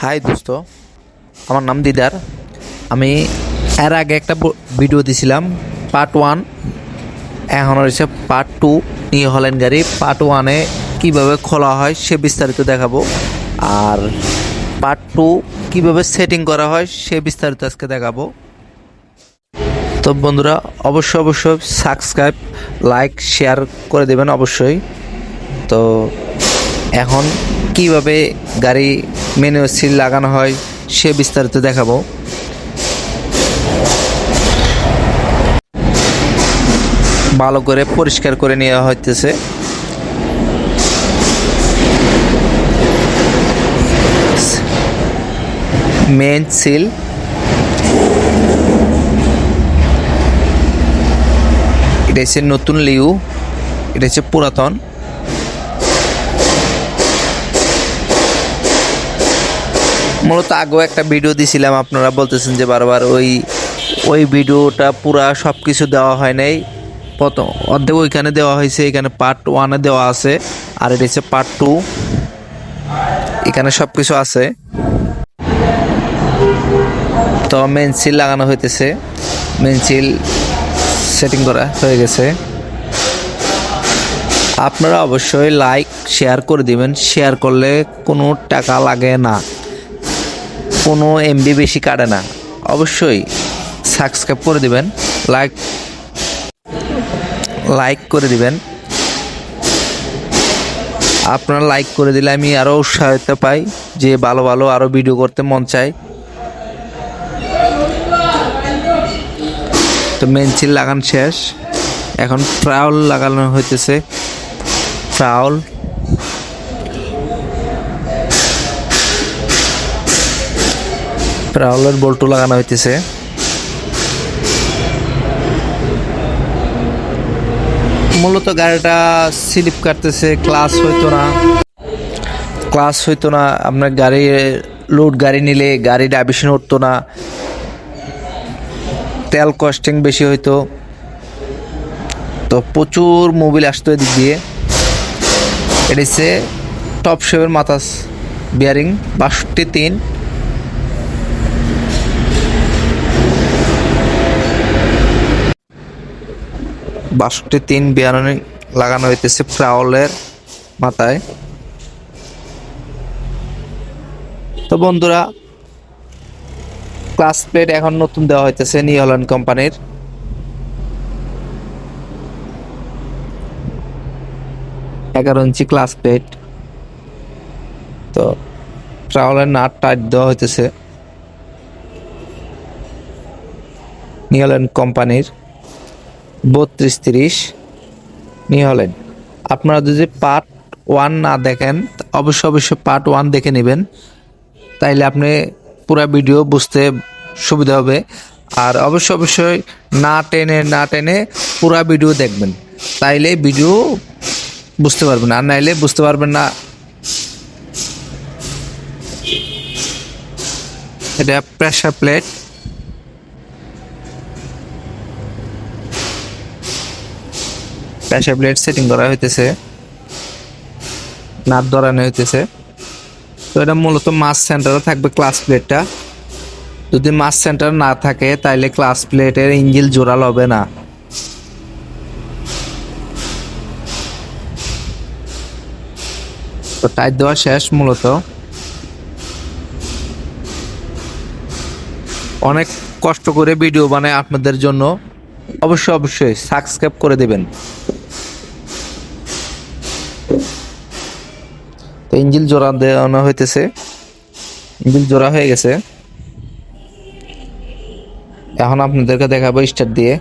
High দোস্ত। আমার নাম দিদার। আমি এর আগে একটা ভিডিও দিছিলাম পার্ট ওয়ান এখন হচ্ছে পার্ট টু নিয়ে হলেন গাড়ি পার্ট ওয়ানে কীভাবে খোলা হয় সে বিস্তারিত দেখাবো। আর পার্ট টু কীভাবে সেটিং করা হয় সে বিস্তারিত আজকে দেখাবো। তো বন্ধুরা, অবশ্যই অবশ্যই সাবস্ক্রাইব লাইক শেয়ার করে দেবেন অবশ্যই। তো এখন কীভাবে গাড়ি মেনু সিল লাগানো হয়, সে বিস্তারিত দেখাবো। ভালো করে পরিষ্কার করে নেওয়া হইতেছে। মেন সিল এটা হচ্ছে নতুন লিউ, এটা হচ্ছে পুরাতন। মূলত আগেও একটা ভিডিও দিছিলাম, আপনারা বলতেছেন যে বারবার ওই ওই ভিডিওটা পুরা সব কিছু দেওয়া হয় নাই। প্রথম অর্ধেক ওইখানে দেওয়া হয়েছে, এখানে পার্ট ওয়ানে দেওয়া আছে, আর এটা হচ্ছে পার্ট টু এখানে সব কিছু আছে। তো মেনসিল লাগানো হইতেছে। মেনসিল সেটিং করা হয়ে গেছে। আপনারা অবশ্যই লাইক শেয়ার করে দিবেন। শেয়ার করলে কোনো টাকা লাগে না। কোনো এমবি বেশি কাটে না। অবশ্যই সাবস্ক্রাইব করে দিবেন লাইক লাইক করে দিবেন। আপনারা লাইক করে দিলে আমি আরও উৎসাহিত পাই, যে ভালো ভালো আরও ভিডিও করতে মন চায়। তো মেনচিল লাগান শেষ। এখন ট্রাউল লাগানো হইতেছে। ট্রাউল ট্রাউলের বল্টু লাগানো হইতেছে। মূলত গাড়িটা স্লিপ কাটতেছে, ক্লাস হইতো না। ক্লাস হইতো না, আপনার গাড়ি, লোড গাড়ি নিলে গাড়ি ডাইভিশন উঠতো না। তেল কস্টিং বেশি হইতো। তো প্রচুর মোবিল আসতো এদিক দিয়ে। এটা হচ্ছে টপ শেপের মাথাস বিয়ারিং বাষট্টি তিন। বাষট্টি তিন বিয়ারিং লাগানো হইতেছে প্রাউলের মাথায়। তো বন্ধুরা, ক্লাস প্লেট এখন নতুন দেওয়া হইতেছে নিউহল্যান্ড কোম্পানির। এগারো ইঞ্চি ক্লাস প্লেট তো ট্রাভেলের নাট টাইট দেওয়া হইতেছে নিউহল্যান্ড কোম্পানির। বত্রিশ তিরিশ নিউহল্যান্ড আপনারা যদি পার্ট ওয়ান না দেখেন, অবশ্যই অবশ্যই পার্ট ওয়ান দেখে নেবেন। তাইলে আপনি পুরো ভিডিও বুঝতে সুবিধা হবে। আর অবশ্যই অবশ্যই না টেনে না টেনে পুরো ভিডিও দেখবেন। তাইলে ভিডিও বুঝতে পারবেন, আর নাইলে বুঝতে পারবেন না। এটা pressure plate pressure plate setting করা হইতেছে। নাট ধরানো হইতেছে। তো এটা মূলত মাস সেন্টারে থাকবে ক্লাস প্লেটটা যদি মাস সেন্টার না থাকে, তাইলে ক্লাস প্লেটের ইঞ্জিল জোরাল হবে না। তো টাইট দেওয়া শেষ মূলত। অনেক কষ্ট করে ভিডিও বানায় আপনাদের জন্য। অবশ্যই অবশ্যই সাবস্ক্রাইব করে দেবেন। তো ইঞ্জিল জোড়া দেওয়ানো হইতেছে। ইঞ্জিল জোড়া হয়ে গেছে। এখন আপনাদেরকে দেখাবো স্টার্ট দিয়ে।